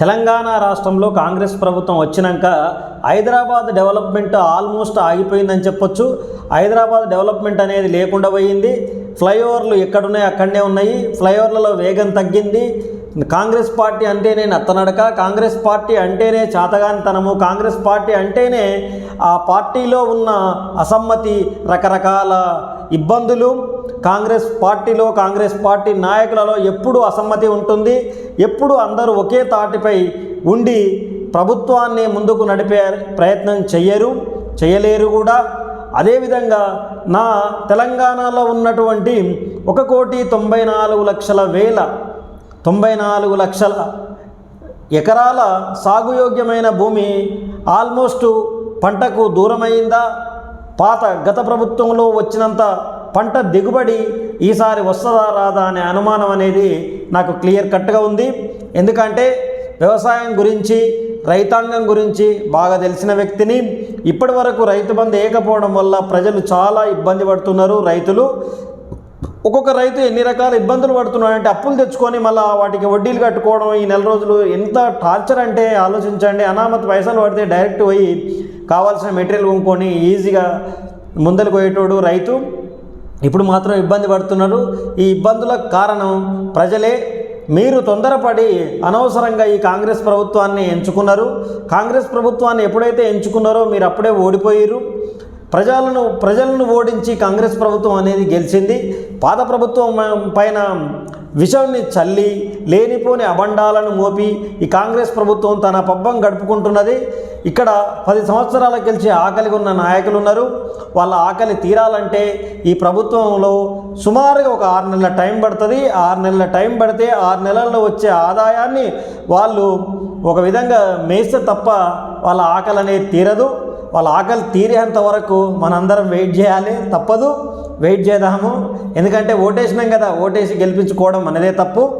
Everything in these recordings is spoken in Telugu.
తెలంగాణ రాష్ట్రంలో కాంగ్రెస్ ప్రభుత్వం వచ్చినాక హైదరాబాద్ డెవలప్మెంట్ ఆల్మోస్ట్ ఆగిపోయిందని చెప్పొచ్చు. హైదరాబాద్ డెవలప్మెంట్ అనేది లేకుండా పోయింది. ఫ్లైఓవర్లు ఎక్కడున్నాయి? అక్కడనే ఉన్నాయి. ఫ్లైఓవర్లలో వేగం తగ్గింది. కాంగ్రెస్ పార్టీ అంటేనే నత్తనడక. కాంగ్రెస్ పార్టీ అంటేనే చాతగానితనము. కాంగ్రెస్ పార్టీ అంటేనే ఆ పార్టీలో ఉన్న అసమ్మతి రకరకాల ఇబ్బందులు. కాంగ్రెస్ పార్టీలో కాంగ్రెస్ పార్టీ నాయకులలో ఎప్పుడు అసమ్మతి ఉంటుంది. ఎప్పుడు అందరూ ఒకే తాటిపై ఉండి ప్రభుత్వాన్ని ముందుకు నడిపే ప్రయత్నం చెయ్యరు చేయలేరు కూడా. అదేవిధంగా నా తెలంగాణలో ఉన్నటువంటి ఒక కోటి తొంభై నాలుగు లక్షల వేల తొంభై నాలుగు లక్షల ఎకరాల సాగుయోగ్యమైన భూమి ఆల్మోస్ట్ పంటకు దూరమైందా? పాత గత ప్రభుత్వంలో వచ్చినంత పంట దిగుబడి ఈసారి వస్తుందా రాదా అనే అనుమానం అనేది నాకు క్లియర్ కట్గా ఉంది. ఎందుకంటే వ్యవసాయం గురించి రైతాంగం గురించి బాగా తెలిసిన వ్యక్తిని ఇప్పటి వరకు రైతు బంధు వేయకపోవడం వల్ల ప్రజలు చాలా ఇబ్బంది పడుతున్నారు రైతులు. ఒక్కొక్క రైతు ఎన్ని రకాల ఇబ్బందులు పడుతున్నాడంటే అప్పులు తెచ్చుకొని మళ్ళీ వాటికి వడ్డీలు కట్టుకోవడం ఈ నెల రోజులు ఎంత టార్చర్ అంటే ఆలోచించండి. అనామత పైసలు పడితే డైరెక్ట్ పోయి కావాల్సిన మెటీరియల్ కొనుక్కొని ఈజీగా ముందలు పోయేటోడు రైతు. ఇప్పుడు మాత్రం ఇబ్బంది పడుతున్నారు. ఈ ఇబ్బందులకు కారణం ప్రజలే. మీరు తొందరపడి అనవసరంగా ఈ కాంగ్రెస్ ప్రభుత్వాన్ని ఎంచుకున్నారు. కాంగ్రెస్ ప్రభుత్వాన్ని ఎప్పుడైతే ఎంచుకున్నారో మీరు అప్పుడే ఓడిపోయారు. ప్రజలను ప్రజలను ఓడించి కాంగ్రెస్ ప్రభుత్వం అనేది గెలిచింది. పాత ప్రభుత్వం పైన విషాన్ని చల్లి లేనిపోని అబండాలను మోపి ఈ కాంగ్రెస్ ప్రభుత్వం తన పబ్బం గడుపుకుంటున్నది. ఇక్కడ పది సంవత్సరాల గెలిచి ఆకలిగా ఉన్న నాయకులు ఉన్నారు వాళ్ళ ఆకలి తీరాలంటే ఈ ప్రభుత్వంలో సుమారుగా ఒక ఆరు నెలల టైం పడుతుంది. ఆరు నెలల టైం పడితే ఆరు నెలల్లో వచ్చే ఆదాయాన్ని వాళ్ళు ఒక విధంగా మేస్తే తప్ప వాళ్ళ ఆకలి అనేది తీరదు. వాళ్ళ ఆకలి తీరేంత వరకు మనందరం వెయిట్ చేయాలి. తప్పదు. వెయిట్ చేద్దాము. ఎందుకంటే ఓటేసినాం కదా ఓటేసి గెలిపించుకోవడం అనేదే తప్పు.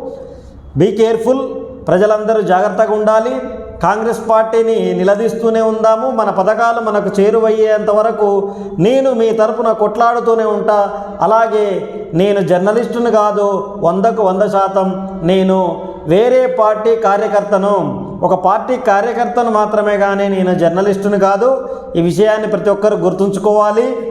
బీ కేర్ఫుల్ ప్రజలందరూ జాగ్రత్తగా ఉండాలి. కాంగ్రెస్ పార్టీని నిలదీస్తూనే ఉందాము. మన పథకాలు మనకు చేరువయ్యేంత వరకు నేను మీ తరపున కొట్లాడుతూనే ఉంటా. అలాగే నేను జర్నలిస్టును కాదు వందకు వంద శాతం నేను వేరే పార్టీ కార్యకర్తను. ఒక పార్టీ కార్యకర్తను మాత్రమే కానీ నేను జర్నలిస్టును కాదు. ఈ విషయాన్ని ప్రతి ఒక్కరు గుర్తుంచుకోవాలి.